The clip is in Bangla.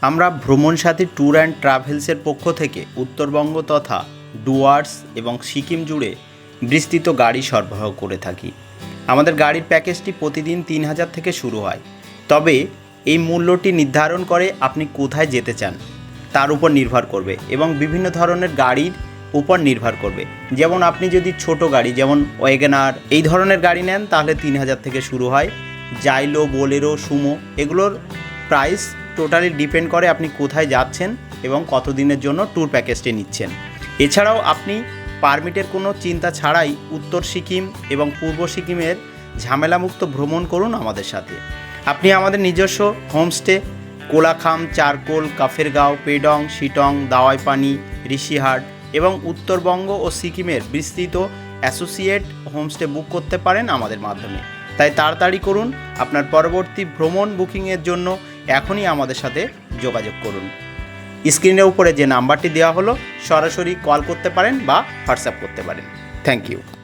আমরা ভ্রমণ সাথী ট্যুর অ্যান্ড ট্রাভেলসের পক্ষ থেকে উত্তরবঙ্গ তথা ডুয়ার্স এবং সিকিম জুড়ে বিস্তৃত গাড়ি সরবরাহ করে থাকি। আমাদের গাড়ির প্যাকেজটি প্রতিদিন তিন হাজার থেকে শুরু হয়। তবে এই মূল্যটি নির্ধারণ করে আপনি কোথায় যেতে চান, তার উপর নির্ভর করবে এবং বিভিন্ন ধরনের গাড়ির উপর নির্ভর করবে। যেমন আপনি যদি ছোট গাড়ি, যেমন ওয়েগেনার এই ধরনের গাড়ি নেন, তাহলে তিন হাজার থেকে শুরু হয়। জাইলো, বোলেরো, সুমো, এগুলোর প্রাইস টোটালি ডিপেন্ড করে আপনি কোথায় যাচ্ছেন এবং কতদিনের জন্য ট্যুর প্যাকেজটি নিচ্ছেন। এছাড়াও আপনি পারমিটের কোনো চিন্তা ছাড়াই উত্তর সিকিম এবং পূর্ব সিকিমের ঝামেলামুক্ত ভ্রমণ করুন আমাদের সাথে। আপনি আমাদের নিজস্ব হোমস্টে কোলাখাম, চারকোল, কাফেরগাঁও, পেডং, শিটং, দাওয়াইপানি, ঋষিহাট এবং উত্তরবঙ্গ ও সিকিমের বিস্তৃত অ্যাসোসিয়েট হোমস্টে বুক করতে পারেন আমাদের মাধ্যমে। তাই তাড়াতাড়ি করুন, আপনার পরবর্তী ভ্রমণ বুকিংয়ের জন্য এখনই আমাদের সাথে যোগাযোগ করুন। স্ক্রিনের উপরে যে নাম্বারটি দেওয়া হলো, সরাসরি কল করতে পারেন বা হোয়াটসঅ্যাপ করতে পারেন। Thank you